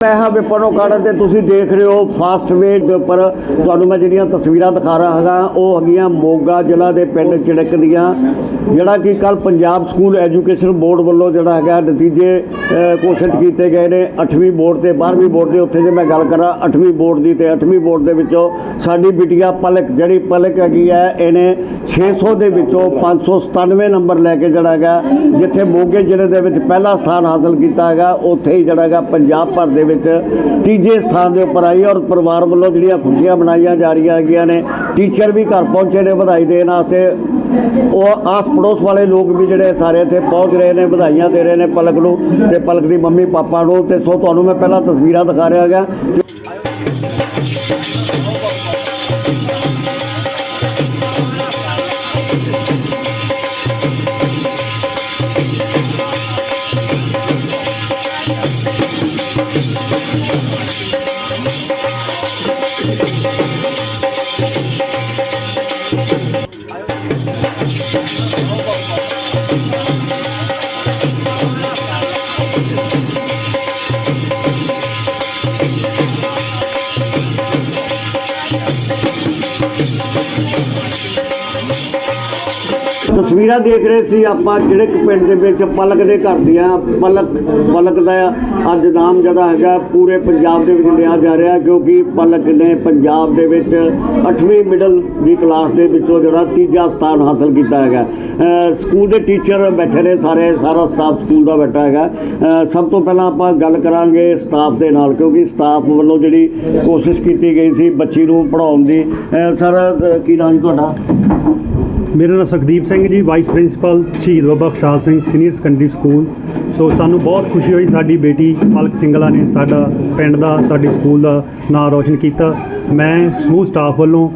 ਮੈਂ ਹਾਂ ਵਿਪਨ ਓਕਾੜਾ ਤੇ ਤੁਸੀਂ ਦੇਖ ਰਹੇ ਹੋ ਫਾਸਟ ਵੇ ਦੇ ਉੱਪਰ ਤੁਹਾਨੂੰ ਮੈਂ ਜਿਹੜੀਆਂ ਤਸਵੀਰਾਂ ਦਿਖਾ ਰਿਹਾ ਹੈਗਾ, ਉਹ ਹੈਗੀਆਂ ਮੋਗਾ ਜ਼ਿਲ੍ਹਾ ਦੇ ਪਿੰਡ ਚਿੜਕ ਦੀਆਂ, ਜਿਹੜਾ ਕਿ ਕੱਲ ਪੰਜਾਬ ਸਕੂਲ ਐਜੂਕੇਸ਼ਨ ਬੋਰਡ ਵੱਲੋਂ ਜਿਹੜਾ ਹੈਗਾ ਨਤੀਜੇ ਘੋਸ਼ਿਤ ਕੀਤੇ ਗਏ ਨੇ 8ਵੀਂ ਬੋਰਡ ਤੇ 12ਵੀਂ ਬੋਰਡ ਦੇ ਉੱਥੇ ਜੇ ਮੈਂ ਗੱਲ ਕਰਾਂ 8ਵੀਂ ਬੋਰਡ ਦੀ ਤੇ 8ਵੀਂ ਬੋਰਡ ਦੇ ਵਿੱਚੋਂ ਸਾਡੀ ਬਿਟੀਆ ਪਲਕ, ਜਿਹੜੀ ਪਲਕ ਹੈਗੀ ਹੈ, ਇਹਨੇ 600 ਦੇ ਵਿੱਚੋਂ 597 ਨੰਬਰ ਲੈ ਕੇ ਜਿਹੜਾ ਹੈਗਾ, ਜਿੱਥੇ ਮੋਗੇ ਜ਼ਿਲ੍ਹੇ ਦੇ ਵਿੱਚ ਪਹਿਲਾ ਸਥਾਨ ਹਾਸਲ ਕੀਤਾ ਹੈਗਾ, ਉੱਥੇ ਹੀ ਜਿਹੜਾ ਹੈਗਾ ਪੰਜਾਬ ਭਰ ਦੇ ਵਿੱਚ ਤੀਜੇ ਸਥਾਨ ਦੇ ਉੱਪਰ ਆਈ ਔਰ ਪਰਿਵਾਰ ਵੱਲੋਂ ਜਿਹੜੀਆਂ ਖੁਸ਼ੀਆਂ ਮਨਾਈਆਂ ਜਾ ਰਹੀਆਂ ਹੈਗੀਆਂ ਨੇ ਟੀਚਰ ਵੀ ਘਰ ਪਹੁੰਚੇ ਨੇ ਵਧਾਈ ਦੇਣ ਵਾਸਤੇ। ਉਹ ਆਸ ਪੜੋਸ ਵਾਲੇ ਲੋਕ ਵੀ ਜਿਹੜੇ ਸਾਰੇ ਇੱਥੇ ਪਹੁੰਚ ਰਹੇ ਨੇ, ਵਧਾਈਆਂ ਦੇ ਰਹੇ ਨੇ ਪਲਕ ਨੂੰ ਤੇ ਪਲਕ ਦੀ ਮੰਮੀ ਪਾਪਾ ਨੂੰ। ਤੇ ਸੋ ਤੁਹਾਨੂੰ ਮੈਂ ਪਹਿਲਾਂ ਤਸਵੀਰਾਂ ਦਿਖਾ ਰਿਹਾ ਹੈਗਾ। ਤਸਵੀਰਾਂ ਦੇਖ ਰਹੇ ਸੀ ਆਪਾਂ ਚਿੜਕ ਪਿੰਡ ਦੇ ਵਿੱਚ ਪਲਕ ਦੇ ਘਰ ਦੀਆਂ ਪਲਕ ਪਲਕ ਦਾ ਅੱਜ ਨਾਮ ਜਿਹੜਾ ਹੈਗਾ ਪੂਰੇ ਪੰਜਾਬ ਦੇ ਵਿੱਚ ਲਿਆ ਜਾ ਰਿਹਾ ਕਿਉਂਕਿ ਪਲਕ ਨੇ ਪੰਜਾਬ ਦੇ ਵਿੱਚ 8ਵੀਂ ਮਿਡਲ ਦੀ ਕਲਾਸ ਦੇ ਵਿੱਚੋਂ ਜਿਹੜਾ ਤੀਜਾ ਸਥਾਨ ਹਾਸਲ ਕੀਤਾ ਹੈਗਾ। ਸਕੂਲ ਦੇ ਟੀਚਰ ਬੈਠੇ ਨੇ ਸਾਰੇ, ਸਾਰਾ ਸਟਾਫ ਸਕੂਲ ਦਾ ਬੈਠਾ ਹੈਗਾ। ਸਭ ਤੋਂ ਪਹਿਲਾਂ ਆਪਾਂ ਗੱਲ ਕਰਾਂਗੇ ਸਟਾਫ ਦੇ ਨਾਲ ਕਿਉਂਕਿ ਸਟਾਫ ਵੱਲੋਂ ਜਿਹੜੀ ਕੋਸ਼ਿਸ਼ ਕੀਤੀ ਗਈ ਸੀ ਬੱਚੀ ਨੂੰ ਪੜਾਉਣ ਦੀ। ਸਰ ਕੀ ਨਾਮ ਜੀ ਤੁਹਾਡਾ? ਮੇਰਾ ਨਾਮ Sukhdeep Singh ji vice principal Shaheed Baba Khushal Singh senior secondary school so ਸਾਨੂੰ ਬਹੁਤ ਖੁਸ਼ੀ ਹੋਈ, ਸਾਡੀ ਬੇਟੀ ਪਲਕ ਸਿੰਗਲਾ ਨੇ ਸਾਡਾ ਪਿੰਡ ਦਾ, ਸਾਡੇ ਸਕੂਲ ਦਾ ਨਾਮ ਰੌਸ਼ਨ ਕੀਤਾ। ਮੈਂ ਸਮੂਹ ਸਟਾਫ ਵੱਲੋਂ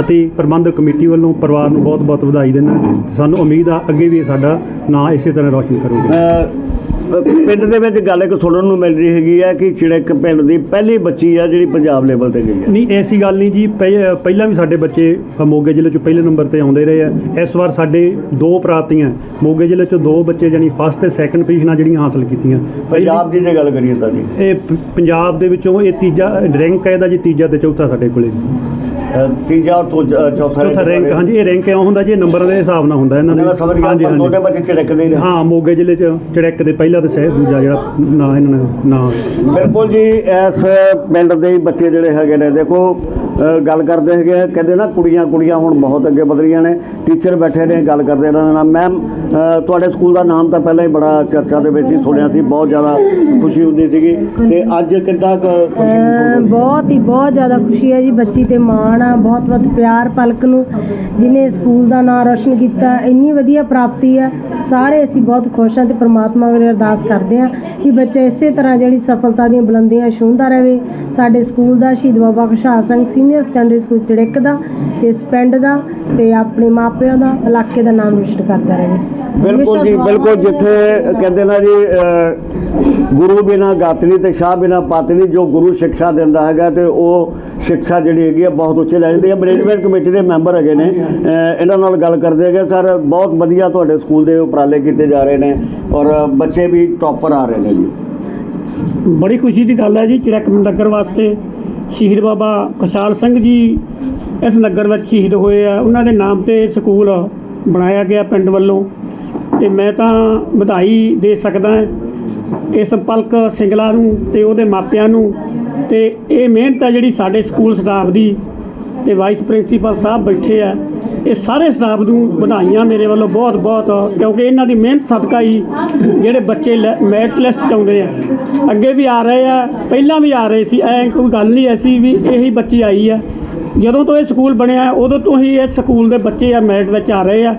ਅਤੇ ਪ੍ਰਬੰਧਕ ਕਮੇਟੀ ਵੱਲੋਂ ਪਰਿਵਾਰ ਨੂੰ ਬਹੁਤ-ਬਹੁਤ ਵਧਾਈ ਦਿੰਦਾ। ਸਾਨੂੰ ਉਮੀਦ ਆ ਅੱਗੇ ਵੀ ਸਾਡਾ ਨਾਂ ਇਸੇ ਤਰ੍ਹਾਂ ਰੌਸ਼ਨ ਕਰੂਗਾ। ਪਿੰਡ ਦੇ ਵਿੱਚ ਗੱਲ ਇੱਕ ਸੁਣਨ ਨੂੰ ਮਿਲ ਰਹੀ ਹੈਗੀ ਹੈ ਕਿ ਚਿੜਕ ਪਿੰਡ ਦੀ ਪਹਿਲੀ ਬੱਚੀ ਆ ਜਿਹੜੀ ਪੰਜਾਬ ਲੈਵਲ ਤੇ ਗਈ ਹੈ ਨਹੀਂ ਐਸੀ ਗੱਲ ਨਹੀਂ ਜੀ। ਪਹਿ- ਪਹਿਲਾਂ ਵੀ ਸਾਡੇ ਬੱਚੇ ਮੋਗੇ ਜ਼ਿਲ੍ਹੇ 'ਚ ਪਹਿਲੇ ਨੰਬਰ ਤੇ ਆਉਂਦੇ ਰਹੇ ਆ। ਇਸ ਵਾਰ ਸਾਡੇ ਦੋ ਪ੍ਰਾਪਤੀਆਂ ਮੋਗੇ ਜ਼ਿਲ੍ਹੇ 'ਚ ਦੋ ਬੱਚੇ ਜਾਨੀ ਫਸਟ ਤੇ ਸੈਕੰਡ ਪੋਜੀਸ਼ਨਾਂ ਜਿਹੜੀਆਂ ਹਾਸਲ ਕੀਤੀਆਂ। ਪਹਿਲੀ- ਪੰਜਾਬ ਦੀ ਜੇ ਗੱਲ ਕਰੀਏ ਤਾਂ ਜੀ। ਇਹ ਪ- ਪੰਜਾਬ ਦੇ ਵਿੱਚੋਂ ਇਹ ਤੀਜਾ ਰੈਂਕ ਹੈ ਇਹਦਾ ਜੀ ਤੀਜਾ ਤੇ ਚੌਥਾ ਸਾਡੇ ਕੋਲੇ। ਤੀਜਾ ਤੋ- ਚੌਥਾ ਚੌਥਾ ਰੈਂਕ ਹਾਂਜੀ ਇਹ ਰੈਂਕ ਕਿਉਂ ਹੁੰਦਾ ਜੀ? ਇਹ ਨੰਬਰਾਂ ਦੇ ਹਿਸਾਬ ਨਾਲ ਹੁੰਦਾ ਇਹਨਾਂ ਮੈਂ ਸਮਝ ਗਿਆ ਪਰ। ਦੋਨੇ ਬੱਚੇ ਚਿੜਕ ਦੇ ਹੀ ਨੇ ਹਾਂ ਮੋਗੇ ਜ਼ਿਲ੍ਹੇ 'ਚ ਚੜੈਕ ਦੇ ਪਹਿਲਾ ਤੇ ਸਹਿ ਦੂਜਾ ਜਿਹੜਾ ਨਾਂ ਇਹਨਾਂ ਨੇ ਨਾਂ। ਬਿਲਕੁਲ ਜੀ ਇਸ ਪਿੰਡ ਦੇ ਬੱਚੇ ਜਿਹੜੇ ਹੈਗੇ ਨੇ ਦੇਖੋ ਗੱਲ ਕਰਦੇ ਹੈਗੇ ਆ, ਕਹਿੰਦੇ ਨਾ ਕੁੜੀਆਂ ਕੁੜੀਆਂ ਹੁਣ ਬਹੁਤ ਅੱਗੇ ਵਧ ਰਹੀਆਂ ਨੇ ਟੀਚਰ ਬੈਠੇ ਨੇ ਗੱਲ ਕਰਦੇ ਇਹਨਾਂ ਨਾਲ। ਮੈਮ ਤੁਹਾਡੇ ਸਕੂਲ ਦਾ ਨਾਮ ਤਾਂ ਪਹਿਲਾਂ ਹੀ ਬੜਾ ਚਰਚਾ ਦੇ ਵਿੱਚ ਹੀ ਸੁਣਿਆ ਸੀ ਬਹੁਤ ਜ਼ਿਆਦਾ ਖੁਸ਼ੀ ਹੁੰਦੀ ਸੀਗੀ। ਤੇ ਅੱਜ ਕਿੱਦਾਂ ਖੁਸ਼ੀ ਮਹਿਸੂਸ ਬਹੁਤ ਹੀ ਬਹੁਤ ਜ਼ਿਆਦਾ ਖੁਸ਼ੀ ਹੈ ਜੀ ਬੱਚੀ ਤੇ ਮਾਣ ਆ ਬਹੁਤ ਬਹੁਤ ਪਿਆਰ ਪਲਕ ਨੂੰ ਜਿਨੇ ਸਕੂਲ ਦਾ ਨਾਮ ਰੋਸ਼ਨ ਕੀਤਾ ਇੰਨੀ ਵਧੀਆ ਪ੍ਰਾਪਤੀ ਆ ਸਾਰੇ ਅਸੀਂ ਬਹੁਤ ਖੁਸ਼ ਹਾਂ ਤੇ ਪ੍ਰਮਾਤਮਾ ਅਗਰੇ ਅਰਦਾਸ ਕਰਦੇ ਹਾਂ ਕਿ ਬੱਚਾ ਇਸੇ ਤਰ੍ਹਾਂ ਜਿਹੜੀ ਸਫਲਤਾ ਦੀਆਂ ਬੁਲੰਦੀਆਂ ਛੂੰਹਦਾ ਰਹੇ ਸਾਡੇ ਸਕੂਲ ਦਾ Shaheed Baba Khushal Singh senior secondary school Charik ਦਾ ਤੇ ਇਸ ਪਿੰਡ ਦਾ ਤੇ ਆਪਣੇ ਮਾਪਿਆਂ ਦਾ ਇਲਾਕੇ ਦਾ ਨਾਮ ਰੋਸ਼ਨ ਕਰਦਾ ਰਹੇ। ਬਿਲਕੁਲ ਜੀ ਬਿਲਕੁਲ ਜਿੱਥੇ ਕਹਿੰਦੇ ਨਾ ਜੀ ਗੁਰੂ ਬਿਨਾ ਗਾਤਨੀ ਤੇ ਸ਼ਾਹ ਬਿਨਾ ਪਾਤਨੀ ਜੋ ਗੁਰੂ ਸਿੱਖਿਆ ਦਿੰਦਾ ਹੈਗਾ ਤੇ ਉਹ ਸਿੱਖਿਆ ਜਿਹੜੀ ਹੈਗੀ ਆ ਬਹੁਤ ਉੱਚੇ ਲੈ ਜਾਂਦੀ ਹੈ ਮੈਨੇਜਮੈਂਟ ਕਮੇਟੀ ਦੇ ਮੈਂਬਰ ਹੈਗੇ ਨੇ। ਇਹਨਾਂ ਨਾਲ ਗੱਲ ਕਰਦੇ ਹੈਗੇ ਸਰ ਬਹੁਤ ਵਧੀਆ ਤੁਹਾਡੇ ਸਕੂਲ ਦੇ ਉਪਰਾਲੇ ਕੀਤੇ ਜਾ ਰਹੇ ਨੇ ਔਰ ਬੱਚੇ ਵੀ ਟੌਪਰ ਆ ਰਹੇ ਨੇ ਜੀ। ਬੜੀ ਖੁਸ਼ੀ ਦੀ ਗੱਲ ਹੈ ਜੀ ਚੜਕ ਨਗਰ ਵਾਸਤੇ ਸ਼ਹੀਦ ਬਾਬਾ ਖੁਸ਼ਹਾਲ ਸਿੰਘ ਜੀ ਇਸ ਨਗਰ ਵਿੱਚ ਸ਼ਹੀਦ ਹੋਏ ਆ। ਉਹਨਾਂ ਦੇ ਨਾਮ ਤੇ ਸਕੂਲ ਬਣਾਇਆ ਗਿਆ ਪਿੰਡ ਵੱਲੋਂ। ਤੇ ਮੈਂ ਤਾਂ ਵਧਾਈ ਦੇ ਸਕਦਾ ਇਸ ਪਲਕ ਸਿੰਗਲਾ ਨੂੰ ਤੇ ਉਹਦੇ ਮਾਪਿਆਂ ਨੂੰ। ਤੇ ਇਹ ਮਿਹਨਤ ਹੈ ਜਿਹੜੀ ਸਾਡੇ ਸਕੂਲ ਸਟਾਫ ਦੀ ਤੇ ਵਾਈਸ ਪ੍ਰਿੰਸੀਪਲ ਸਾਹਿਬ ਬੈਠੇ ਆ, ਇਹ ਸਾਰੇ ਸਟਾਫ ਨੂੰ ਵਧਾਈਆਂ ਮੇਰੇ ਵੱਲੋਂ ਬਹੁਤ ਬਹੁਤ, ਕਿਉਂਕਿ ਇਹਨਾਂ ਦੀ ਮਿਹਨਤ ਸਦਕਾ ਹੀ ਜਿਹੜੇ ਬੱਚੇ ਮੈਰਿਟ ਲਿਸਟ 'ਚ ਆਉਂਦੇ ਆ। ਅੱਗੇ ਵੀ ਆ ਰਹੇ ਆ, ਪਹਿਲਾਂ ਵੀ ਆ ਰਹੇ ਸੀ, ਐ ਕੋਈ ਗੱਲ ਨਹੀਂ ਐਸੀ ਵੀ ਇਹੀ ਬੱਚੀ ਆਈ ਆ। ਜਦੋਂ ਤੋਂ ਇਹ ਸਕੂਲ ਬਣਿਆ ਉਦੋਂ ਤੋਂ ਹੀ ਇਸ ਸਕੂਲ ਦੇ ਬੱਚੇ ਆ ਮੈਰਿਟ ਵਿੱਚ ਆ ਰਹੇ ਆ।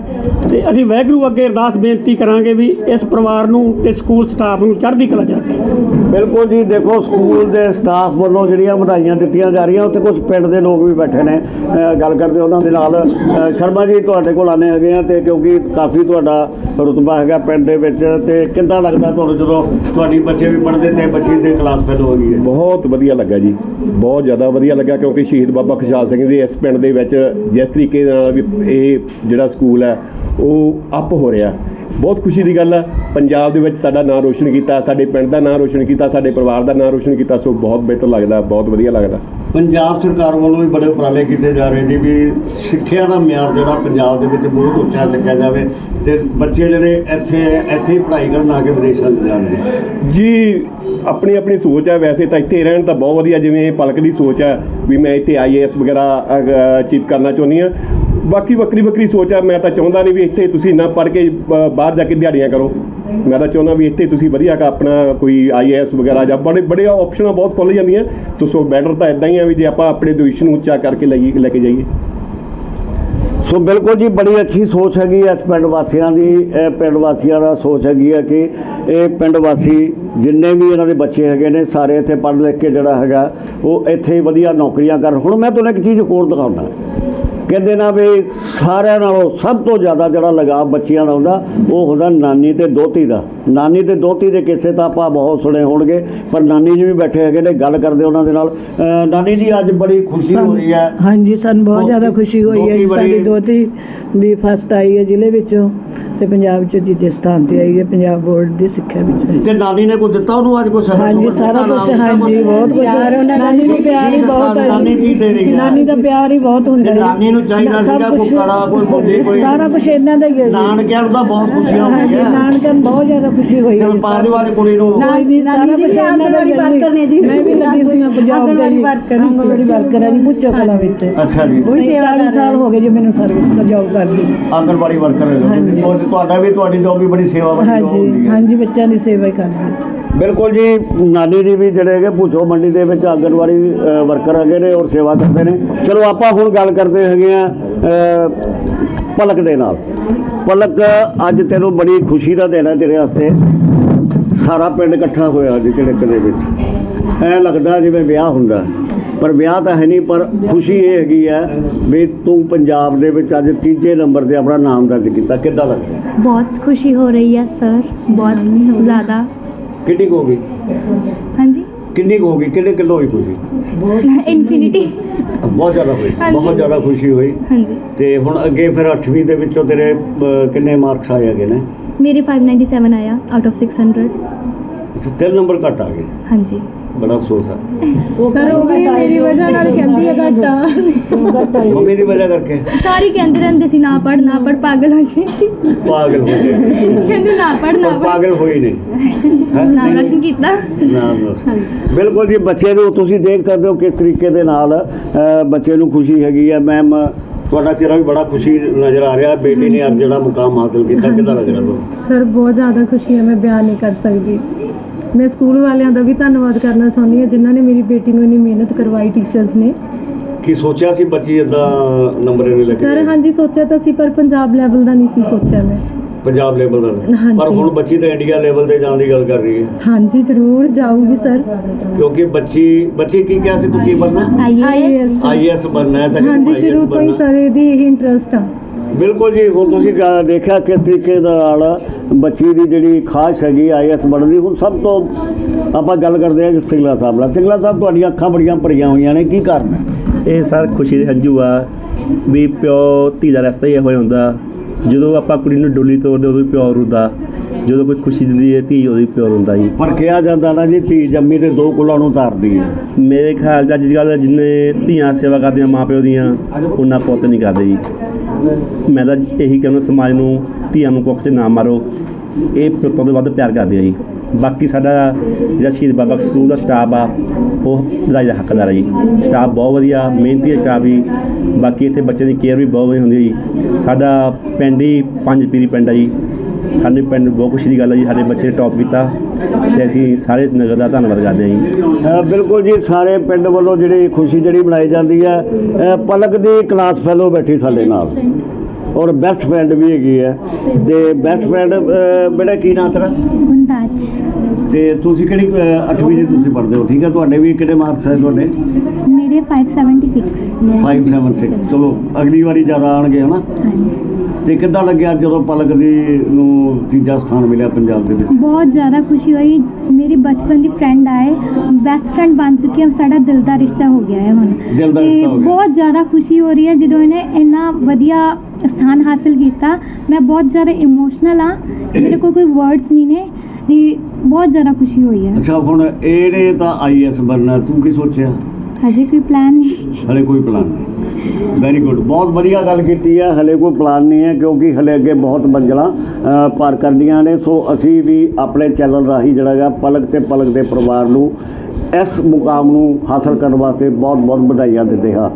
ਤੇ ਅਸੀਂ ਵਾਹਿਗੁਰੂ ਅੱਗੇ ਅਰਦਾਸ ਬੇਨਤੀ ਕਰਾਂਗੇ ਵੀ ਇਸ ਪਰਿਵਾਰ ਨੂੰ ਤੇ ਸਕੂਲ ਸਟਾਫ ਨੂੰ ਚੜ੍ਹਦੀ ਕਲਾ ਰੱਖੇ। ਬਿਲਕੁਲ ਜੀ ਦੇਖੋ ਸਕੂਲ ਦੇ ਸਟਾਫ ਵੱਲੋਂ ਜਿਹੜੀਆਂ ਵਧਾਈਆਂ ਦਿੱਤੀਆਂ ਜਾ ਰਹੀਆਂ ਉੱਥੇ ਕੁਝ ਪਿੰਡ ਦੇ ਲੋਕ ਵੀ ਬੈਠੇ ਨੇ। ਗੱਲ ਕਰਦੇ ਉਹਨਾਂ ਦੇ ਨਾਲ। ਸ਼ਰਮਾ ਜੀ ਤੁਹਾਡੇ ਕੋਲ ਆਨੇ ਹੈਗੇ ਆ ਤੇ ਕਿਉਂਕਿ ਕਾਫੀ ਤੁਹਾਡਾ ਰੁਤਬਾ ਹੈਗਾ ਪਿੰਡ ਦੇ ਵਿੱਚ ਤੇ ਕਿੱਦਾਂ ਲੱਗਦਾ ਤੁਹਾਨੂੰ ਜਦੋਂ ਤੁਹਾਡੀ ਬੱਚੇ ਵੀ ਪੜ੍ਹਦੇ ਤੇ ਬੱਚੀ ਦੇ ਕਲਾਸ ਫੈਲ ਹੋ ਗਈ ਹੈ? ਬਹੁਤ ਵਧੀਆ ਲੱਗਾ ਜੀ। ਬਹੁਤ ਜ਼ਿਆਦਾ ਵਧੀਆ ਲੱਗਾ ਕਿਉਂਕਿ ਸ਼ਹੀਦ ਬਾਬਾ ਖੁਸ਼ਹਾਲ ਸਿੰਘ ਦੇ ਇਸ ਪਿੰਡ ਦੇ ਵਿੱਚ ਜਿਸ ਤਰੀਕੇ ਨਾਲ ਵੀ ਇਹ ਜਿਹੜਾ ਸਕੂਲ ਹੈ, ਉਹ ਅਪ ਹੋ ਰਿਹਾ। ਬਹੁਤ ਖੁਸ਼ੀ ਦੀ ਗੱਲ ਆ। ਪੰਜਾਬ ਦੇ ਵਿੱਚ ਸਾਡਾ ਨਾਮ ਰੋਸ਼ਨ ਕੀਤਾ, ਸਾਡੇ ਪਿੰਡ ਦਾ ਨਾਮ ਰੋਸ਼ਨ ਕੀਤਾ, ਸਾਡੇ ਪਰਿਵਾਰ ਦਾ ਨਾਮ ਰੋਸ਼ਨ ਕੀਤਾ, ਸੋ ਬਹੁਤ ਬਿਹਤਰ ਲੱਗਦਾ, ਬਹੁਤ ਵਧੀਆ ਲੱਗਦਾ। ਪੰਜਾਬ ਸਰਕਾਰ ਵੱਲੋਂ ਵੀ ਬੜੇ ਉਪਰਾਲੇ ਕੀਤੇ ਜਾ ਰਹੇ ਨੇ ਵੀ ਸਿੱਖਿਆ ਦਾ ਮਿਆਰ ਜਿਹੜਾ ਪੰਜਾਬ ਦੇ ਵਿੱਚ ਬਹੁਤ ਉੱਚਾ ਚੱਕਿਆ ਜਾਵੇ ਤੇ ਬੱਚੇ ਜਿਹੜੇ ਇੱਥੇ ਇੱਥੇ ਹੀ ਪੜ੍ਹਾਈ ਕਰਨ ਆ ਕੇ ਵਿਦੇਸ਼ਾਂ 'ਚ ਜਾਣ। ਜੀ, ਆਪਣੀ ਆਪਣੀ ਸੋਚ ਹੈ ਵੈਸੇ ਤਾਂ ਇੱਥੇ ਰਹਿਣ ਤਾਂ ਬਹੁਤ ਵਧੀਆ, ਜਿਵੇਂ ਇਹ ਪਲਕ ਦੀ ਸੋਚ ਹੈ ਵੀ ਮੈਂ ਇੱਥੇ ਆਈਏਐਸ ਵਗੈਰਾ ਅਚੀਵ ਕਰਨਾ ਚਾਹੁੰਦੀ ਹਾਂ ਬਾਕੀ ਵੱਖਰੀ ਵੱਖਰੀ ਸੋਚ ਆ, ਮੈਂ ਤਾਂ ਚਾਹੁੰਦਾ ਨਹੀਂ ਵੀ ਇੱਥੇ ਤੁਸੀਂ ਨਾ ਪੜ੍ਹ ਕੇ ਬਾਹਰ ਜਾ ਕੇ ਦਿਹਾੜੀਆਂ ਕਰੋ। ਮੈਂ ਤਾਂ ਚਾਹੁੰਦਾ ਵੀ ਇੱਥੇ ਤੁਸੀਂ ਵਧੀਆ ਆਪਣਾ ਕੋਈ ਆਈਏਐਸ ਵਗੈਰਾ ਜਾਂ ਬੜੇ ਬੜੇ ਆਪਸ਼ਨਾਂ ਬਹੁਤ ਖੁੱਲ੍ਹ ਜਾਂਦੀਆਂ। ਤਾਂ ਸੋ ਬੈਟਰ ਤਾਂ ਇਦਾਂ ਹੀ ਆ ਵੀ ਜੇ ਆਪਾਂ ਆਪਣੇ ਦੇਸ਼ ਨੂੰ ਉੱਚਾ ਕਰਕੇ ਲਈਏ, ਲੈ ਕੇ ਜਾਈਏ। ਸੋ ਬਿਲਕੁਲ ਜੀ, ਬੜੀ ਅੱਛੀ ਸੋਚ ਹੈਗੀ ਹੈ ਇਸ ਪਿੰਡ ਵਾਸੀਆਂ ਦੀ। ਇਹ ਪਿੰਡ ਵਾਸੀਆਂ ਦਾ ਸੋਚ ਹੈਗੀ ਹੈ ਕਿ ਇਹ ਪਿੰਡ ਵਾਸੀ ਜਿੰਨੇ ਵੀ ਇਹਨਾਂ ਦੇ ਬੱਚੇ ਹੈਗੇ ਨੇ, ਸਾਰੇ ਇੱਥੇ ਪੜ੍ਹ ਲਿਖ ਕੇ ਜਿਹੜਾ ਹੈਗਾ, ਉਹ ਇੱਥੇ ਵਧੀਆ ਨੌਕਰੀਆਂ ਕਰਨ। ਹੁਣ ਮੈਂ ਤੁਹਾਨੂੰ ਇੱਕ ਚੀਜ਼ ਹੋਰ ਦਿਖਾਉਣਾ ਕਹਿੰਦੇ ਨਾ ਵੀ ਸਾਰਿਆਂ ਨਾਲੋਂ ਸਭ ਤੋਂ ਜ਼ਿਆਦਾ ਜਿਹੜਾ ਲਗਾਅ ਬੱਚਿਆਂ ਦਾ ਹੁੰਦਾ ਉਹ ਹੁੰਦਾ ਨਾਨੀ ਤੇ ਦੋਤੀ ਦਾ। ਨਾਨੀ ਤੇ ਦੋਤੀ ਦੇ ਕਿੱਸੇ ਤਾਂ ਆਪਾਂ ਬਹੁਤ ਸੁਣੇ ਹੋਣਗੇ ਪਰ ਨਾਨੀ ਜੀ ਵੀ ਬੈਠੇ ਹੈਗੇ ਨੇ ਗੱਲ ਕਰਦੇ ਉਹਨਾਂ ਦੇ ਨਾਲ। ਨਾਨੀ ਜੀ ਅੱਜ ਬੜੀ ਖੁਸ਼ੀ ਹੋ ਰਹੀ ਹੈ। ਹਾਂਜੀ ਸਾਨੂੰ ਬਹੁਤ ਜ਼ਿਆਦਾ ਖੁਸ਼ੀ ਹੋਈ ਹੈ ਸਾਡੀ ਦੋਤੀ ਵੀ ਫਸਟ ਆਈ ਹੈ ਜ਼ਿਲ੍ਹੇ ਵਿੱਚੋਂ। ਤੇ ਪੰਜਾਬ ਚ ਤੀਜੇ ਸਥਾਨ ਤੇ ਆਈ ਹੈ ਪੰਜਾਬ ਬੋਰਡ ਦੀ ਸਿੱਖਿਆ ਵਿੱਚ ਆਈ। ਤੇ ਨਾਨੀ ਨੇ ਕੁਝ ਦਿੱਤਾ ਉਹਨੂੰ ਅੱਜ ਕੁਝ ਹਾਂਜੀ ਸਾਰਾ ਕੁਝ ਹਾਂਜੀ ਬਹੁਤ ਕੁਝ ਨਾਨੀ ਨੂੰ ਪਿਆਰ ਹੀ ਬਹੁਤ ਹੈ। ਨਾਨੀ ਕੀ ਦੇ ਰਹੀ ਹੈ ਨਾਨੀ ਦਾ ਪਿਆਰ ਹੀ ਬਹੁਤ ਹੁੰਦਾ ਹੈ। ਨਾਨੀ ਨੂੰ ਚਾਹੀਦਾ ਸੀਗਾ ਕੋਈ ਕੜਾ, ਕੋਈ ਮੁੰਡੀ, ਕੋਈ- ਸਾਰਾ ਕੁਝ ਇਹਨਾਂ ਦਾ ਹੀ ਹੈ ਜੀ। ਨਾਨਕਿਆਂ ਨੂੰ ਤਾਂ ਬਹੁਤ ਖੁਸ਼ੀਆਂ ਹੋਈਆਂ ਨਾਨਕਿਆਂ ਨੂੰ ਬਹੁਤ ਜ਼ਿਆਦਾ ਖੁਸ਼ੀ ਹੋਈ ਹੈ ਜਿਵੇਂ ਜੀ। ਪਾ ਦਿਓ ਅੱਜ ਕੁੜੀ ਨੂੰ ਨਹੀਂ ਸਾਰਾ ਕੁਝ ਇਹਨਾਂ ਦਾ ਹੀ ਹੈ ਜੀ। ਮੈਂ ਵੀ ਲੱਗੀ ਹੋਈ ਹਾਂ ਪੰਜਾਬ ਦੇ ਆਂਗਣਵਾੜੀ ਵਰਕਰ ਹੈ ਜੀ ਪੁੱਛੋ ਕਲਾ ਵਿੱਚ ਅੱਛਾ ਜੀ। ਨਹੀਂ 40 ਸਾਲ ਹੋ ਗਏ ਜੀ ਮੈਨੂੰ ਸਰਵਿਸ ਦਾ ਜੌਬ ਕਰਦੀ। ਨੂੰ। ਆਂਗਣਵਾੜੀ ਵਰਕਰ ਹੈ। ਤੁਹਾਡਾ ਵੀ ਤੁਹਾਡੀ ਜੋਬ ਵੀ ਬੜੀ ਸੇਵਾ ਵਾਲੀ ਹਾਂਜੀ ਹੁੰਦੀ ਹੈ। ਹਾਂਜੀ ਬੱਚਿਆਂ ਦੀ ਸੇਵਾ ਹੀ ਕਰਦੀ ਹਾਂ। ਬਿਲਕੁਲ ਜੀ ਨਾਨੀ ਜੀ ਵੀ ਜਿਹੜੇ ਹੈਗੇ ਭੁੱਚੋ ਮੰਡੀ ਦੇ ਵਿੱਚ ਆਂਗਣਵਾੜੀ ਅ, ਵਰਕਰ ਹੈਗੇ ਨੇ ਔਰ ਸੇਵਾ ਕਰਦੇ ਨੇ। ਚਲੋ ਆਪਾਂ ਹੁਣ ਗੱਲ ਕਰਦੇ ਹੈਗੇ ਆ ਪਲਕ ਦੇ ਨਾਲ। ਪਲਕ ਅੱਜ ਤੈਨੂੰ ਬੜੀ ਖੁਸ਼ੀ ਦਾ ਦਿਨ ਹੈ ਤੇਰੇ ਵਾਸਤੇ। ਸਾਰਾ ਪਿੰਡ ਇਕੱਠਾ ਹੋਇਆ ਅੱਜ ਝਿੜਕ ਦੇ ਵਿੱਚ। ਐ ਲੱਗਦਾ ਜਿਵੇਂ ਵਿਆਹ ਹੁੰਦਾ ਪਰ ਵਿਆਹ ਤਾਂ ਹੈ ਨਹੀਂ ਪਰ ਖੁਸ਼ੀ ਇਹ ਹੈਗੀ ਹੈ ਵੀ ਤੂੰ ਪੰਜਾਬ ਦੇ ਵਿੱਚ ਅੱਜ ਤੀਜੇ ਨੰਬਰ ਤੇ ਆਪਣਾ ਨਾਮ ਦਰਜ ਕੀਤਾ। ਕਿੱਦਾਂ ਲੱਗਦਾ ਬਹੁਤ ਖੁਸ਼ੀ ਹੋ ਰਹੀ ਹੈ ਸਰ। ਬਹੁਤ ਜ਼ਿਆਦਾ। ਕਿੰਨੀ ਹੋ ਗਈ? ਹਾਂਜੀ? ਕਿੰਨੀ ਹੋ ਗਈ? ਕਿੰਨੇ ਕਿਲੋ ਹੋਈ ਖੁਸ਼ੀ? ਇਨਫਿਨਿਟੀ ਬਹੁਤ ਜ਼ਿਆਦਾ ਹੋਈ ਬਹੁਤ ਜ਼ਿਆਦਾ ਖੁਸ਼ੀ ਹੋਈ। ਹਾਂਜੀ। ਤੇ ਹੁਣ ਅੱਗੇ ਫਿਰ 8ਵੀਂ ਦੇ ਵਿੱਚੋਂ ਤੇਰੇ ਕਿੰਨੇ ਮਾਰਕਸ ਆਏ ਹੈਗੇ ਨੇ? ਮੇਰੇ 597 ਆਇਆ ਆਊਟ ਆਫ 600 ਅੱਛਾ, ਤਿੰਨ ਨੰਬਰ ਘੱਟ ਆ ਗਏ। ਹਾਂਜੀ। ਬੜਾ ਅਫਸੋਸ ਆ। ਉਹ ਸਰ ਉਹ ਮੇਰੀ ਵਜ੍ਹਾ ਨਾਲ ਕਹਿੰਦੀ ਹੈ ਘਟਾ ਮੰਮੀ ਦੀ ਵਜ੍ਹਾ ਕਰਕੇ। ਸਾਰੀ ਕਹਿੰਦੇ ਰਹਿੰਦੇ ਸੀ ਨਾ ਪੜ ਨਾ ਪੜ ਪਾਗਲ ਹੋ ਜੀ ਪਾਗਲ ਹੋ ਗਏ। ਕਹਿੰਦੇ ਨਾ ਪੜ ਨਾ ਪੜ ਪਾਗਲ ਹੋਈ ਨਹੀਂ। ਨਾਮ ਰੋਸ਼ਨ ਕੀਤਾ। ਨਾਮ ਰੋਸ਼ਨ। ਬਿਲਕੁਲ ਜੀ ਬੱਚੇ ਨੂੰ ਤੁਸੀਂ ਦੇਖ ਸਕਦੇ ਹੋ ਕਿਸ ਤਰੀਕੇ ਦੇ ਨਾਲ ਬੱਚੇ ਨੂੰ ਖੁਸ਼ੀ ਹੈਗੀ ਹੈ ਮੈਮ ਤੁਹਾਡਾ ਚਿਹਰਾ ਵੀ ਬੜਾ ਖੁਸ਼ੀ ਨਜ਼ਰ ਆ ਰਿਹਾ। ਬੇਟੀ ਨੇ ਅੱਜ ਜਿਹੜਾ ਮੁਕਾਮ ਹਾਸਲ ਕੀਤਾ ਕਿਦਾਂ ਲੱਗ ਰਿਹਾ ਤੁਹਾਨੂੰ? ਸਰ ਬਹੁਤ ਜ਼ਿਆਦਾ ਖੁਸ਼ੀ ਹੈ ਮੈਂ ਬਿਆਨ ਨਹੀਂ ਕਰ ਸਕਦੀ। ਮੈਂ ਸਕੂਲ ਵਾਲਿਆਂ ਦਾ ਵੀ ਧੰਨਵਾਦ ਕਰਨਾ ਚਾਹੁੰਦੀ ਹਾਂ ਜਿਨ੍ਹਾਂ ਨੇ ਮੇਰੀ ਬੇਟੀ ਨੂੰ ਇੰਨੀ ਮਿਹਨਤ ਕਰਵਾਈ ਟੀਚਰਸ ਨੇ। ਕੀ ਸੋਚਿਆ ਸੀ ਬੱਚੀ ਇਦਾਂ ਨੰਬਰ ਇਹਨੇ ਲੈ ਕੇ ਸਰ? ਹਾਂਜੀ ਸੋਚਿਆ ਤਾਂ ਸੀ ਪਰ ਪੰਜਾਬ ਲੈਵਲ ਦਾ ਨਹੀਂ ਸੀ ਸੋਚਿਆ ਮੈਂ। ਪੰਜਾਬ ਲੈਵਲ ਦਾ ਹਾਂਜੀ। ਪਰ ਹੁਣ ਬੱਚੀ ਤਾਂ ਇੰਡੀਆ ਲੈਵਲ ਤੇ ਜਾਣ ਦੀ ਗੱਲ ਕਰ ਰਹੀ ਹੈ। ਹਾਂਜੀ ਜ਼ਰੂਰ ਜਾਊਗੀ ਸਰ ਕਿਉਂਕਿ ਬੱਚੀ ਬੱਚੀ ਕੀ ਕਿਹਾ ਸੀ ਤੂੰ ਕੀ ਬਣਨਾ? ਆਈਏਐਸ ਆਈਐਸ ਬਣਨਾ ਹੈ ਤਾਂ ਕਿ ਹਾਂਜੀ ਸ਼ੁਰੂ ਤੋਂ ਹੀ। ਸਰ ਇਹਦੀ ਇਹ ਇੰਟਰਸਟ ਆ। ਬਿਲਕੁਲ ਜੀ ਹੁਣ ਤੁਸੀਂ ਗਾ- ਦੇਖਿਆ ਕਿਸ ਤਰੀਕੇ ਦੇ ਨਾਲ ਬੱਚੀ ਦੀ ਜਿਹੜੀ ਖਾਸ਼ ਹੈਗੀ ਆਈਐਸ ਬਣਨ ਦੀ, ਹੁਣ ਸਭ ਤੋਂ ਆਪਾਂ ਗੱਲ ਕਰਦੇ ਹਾਂ ਸਿੰਗਲਾ ਸਾਹਿਬ ਨਾਲ। ਸਿੰਗਲਾ ਸਾਹਿਬ, ਤੁਹਾਡੀਆਂ ਅੱਖਾਂ ਬੜੀਆਂ ਭਰੀਆਂ ਹੋਈਆਂ ਨੇ, ਕੀ ਕਾਰਨ ਇਹ ਸਰ ਖੁਸ਼ੀ ਦੇ ਹੰਝੂ ਆ ਵੀ ਪਿਓ ਧੀ ਦਾ ਰਸਤਾ ਹੀ ਇਹੋ ਜਿਹਾ ਹੁੰਦਾ। ਜਦੋਂ ਆਪਾਂ ਕੁੜੀ ਨੂੰ ਡੋਲੀ ਤੋਰਦੇ ਉਦੋਂ ਵੀ ਪਿਓ ਰੁੰਦਾ ਜਦੋਂ ਕੋਈ ਖੁਸ਼ੀ ਦਿੰਦੀ ਹੈ ਧੀ ਉਦੋਂ ਵੀ ਪਿਓ ਰੁੰਦਾ ਜੀ। ਪਰ ਕਿਹਾ ਜਾਂਦਾ ਨਾ ਜੀ ਧੀ ਜੰਮੀ ਤੇ ਦੋ ਕੁਲਾਂ ਨੂੰ ਤਾਰਦੀ ਹੈ। ਮੇਰੇ ਖਿਆਲ 'ਚ ਅੱਜ ਕੱਲ੍ਹ ਜਿੰਨੇ ਧੀਆਂ ਸੇਵਾ ਕਰਦੀਆਂ ਮਾਂ ਪਿਓ ਦੀਆਂ ਉਹਨਾਂ ਪੁੱਤ ਨਹੀਂ ਕਰਦੇ ਜੀ। ਮੈਂ ਤਾਂ ਇਹੀ ਕਹਿੰਦਾ ਸਮਾਜ ਨੂੰ ਧੀਆਂ ਨੂੰ ਕੁੱਖ 'ਚ ਨਾ ਮਾਰੋ। ਇਹ ਪੁੱਤਾਂ ਤੋਂ ਵੱਧ ਪਿਆਰ ਕਰਦੇ ਆ ਜੀ। ਬਾਕੀ ਸਾਡਾ ਜਿਹੜਾ ਸ਼ਹੀਦ ਬਾਬਾ ਸਕੂਲ ਦਾ ਸਟਾਫ ਆ, ਉਹ ਵਧਾਈ ਦਾ ਹੱਕਦਾਰ ਹੈ ਜੀ। ਸਟਾਫ ਬਹੁਤ ਵਧੀਆ, ਮਿਹਨਤੀ ਸਟਾਫ ਜੀ ਬਾਕੀ ਇੱਥੇ ਬੱਚਿਆਂ ਦੀ ਕੇਅਰ ਵੀ ਬਹੁਤ ਵਧੀਆ ਹੁੰਦੀ ਹੈ ਜੀ। ਸਾਡਾ ਪਿੰਡ ਹੀ ਪੰਜ ਪੀਰੀ ਪਿੰਡ ਆ ਜੀ। ਸਾਡੇ ਪਿੰਡ ਨੂੰ ਬਹੁਤ ਖੁਸ਼ੀ ਦੀ ਗੱਲ ਹੈ ਜੀ, ਸਾਡੇ ਬੱਚੇ ਨੇ ਟੌਪ ਕੀਤਾ ਤੇ ਅਸੀਂ ਸਾਰੇ ਨਗਰ ਦਾ ਧੰਨਵਾਦ ਕਰਦੇ ਹਾਂ ਜੀ। ਬਿਲਕੁਲ ਜੀ, ਸਾਰੇ ਪਿੰਡ ਵੱਲੋਂ ਜਿਹੜੀ ਖੁਸ਼ੀ ਜਿਹੜੀ ਮਨਾਈ ਜਾਂਦੀ ਹੈ ਪਲਕ ਦੀ ਕਲਾਸ ਫੈਲੋ ਬੈਠੀ ਸਾਡੇ ਨਾਲ। ਔਰ ਬੈਸਟ ਫਰੈਂਡ ਵੀ ਹੈਗੀ ਹੈ। ਤੇ ਬੈਸਟ ਫਰੈਂਡ ਬੜਾ ਕੀ ਨਾਂ ਤੇਰਾ? ਮੁਮਤਾਜ। ਤੇ ਤੁਸੀਂ ਕਿਹੜੀ 8ਵੀਂ ਦੇ ਤੁਸੀਂ ਪੜ੍ਹਦੇ ਹੋ? ਠੀਕ ਹੈ ਤੁਹਾਡੇ ਵੀ ਕਿਹੜੇ ਮਾਰਕਸ ਹੈ ਤੁਹਾਡੇ? ਵੀਰੇ 576 576 ਚਲੋ ਅਗਲੀ ਵਾਰੀ ਜ਼ਿਆਦਾ ਆਣਗੇ ਹਨਾ? ਹਾਂਜੀ। ਤੇ ਕਿੱਦਾਂ ਲੱਗਿਆ ਜਦੋਂ ਪਲਕ ਦੀ ਨੂੰ ਤੀਜਾ ਸਥਾਨ ਮਿਲਿਆ ਪੰਜਾਬ ਦੇ ਵਿੱਚ? ਬਹੁਤ ਜ਼ਿਆਦਾ ਖੁਸ਼ੀ ਹੋਈ। ਮੇਰੀ ਬਚਪਨ ਦੀ ਫਰੈਂਡ ਆਏ। ਬੈਸਟ ਫਰੈਂਡ ਬਣ ਚੁੱਕੀ ਹੈ। ਸਾਡਾ ਦਿਲ ਦਾ ਰਿਸ਼ਤਾ ਹੋ ਗਿਆ ਹੈ ਹੁਣ। ਦਿਲ ਦਾ ਰਿਸ਼ਤਾ ਹੋ ਗਿਆ। ਬਹੁਤ ਜ਼ਿਆਦਾ ਖੁਸ਼ੀ ਹੋ ਰਹੀ ਹੈ ਜਦੋਂ ਇਹਨੇ ਇੰਨਾ ਵਧੀਆ ਸਥਾਨ ਹਾਸਲ ਕੀਤਾ। ਮੈਂ ਬਹੁਤ ਜ਼ਿਆਦਾ ਇਮੋਸ਼ਨਲ ਆ ਮੇਰੇ ਕੋਲ ਕੋਈ ਵਰਡਸ ਨਹੀਂ ਨੇ। ਤੇ ਬਹੁਤ ਜ਼ਿਆਦਾ ਖੁਸ਼ੀ ਹੋਈ ਹੈ। ਅੱਛਾ ਹੁਣ ਇਹਨੇ ਤਾਂ ਆਈਐਸ ਬਣਨਾ। ਤੂੰ ਕੀ ਸੋਚਿਆ? ਹਜੇ ਕੋਈ ਪਲਾਨ ਨਹੀਂ ਹਲੇ ਕੋਈ ਪਲਾਨ ਨਹੀਂ। ਵੈਰੀ ਗੁੱਡ ਬਹੁਤ ਵਧੀਆ ਗੱਲ ਕੀਤੀ ਹੈ। ਹਲੇ ਕੋਈ ਪਲਾਨ ਨਹੀਂ ਹੈ ਕਿਉਂਕਿ ਹਲੇ ਅੱਗੇ ਬਹੁਤ ਮੰਜ਼ਲਾਂ ਪਾਰ ਕਰਨੀਆਂ ਨੇ। ਸੋ ਅਸੀਂ ਵੀ ਆਪਣੇ ਚੈਨਲ ਰਾਹੀਂ ਜਿਹੜਾ ਹੈਗਾ ਪਲਕ ਤੇ ਪਲਕ ਦੇ ਪਰਿਵਾਰ ਨੂੰ ਇਸ ਮੁਕਾਮ ਨੂੰ ਹਾਸਲ ਕਰਨ ਵਾਸਤੇ ਬਹੁਤ ਬਹੁਤ ਵਧਾਈਆਂ ਦਿੰਦੇ ਹਾਂ।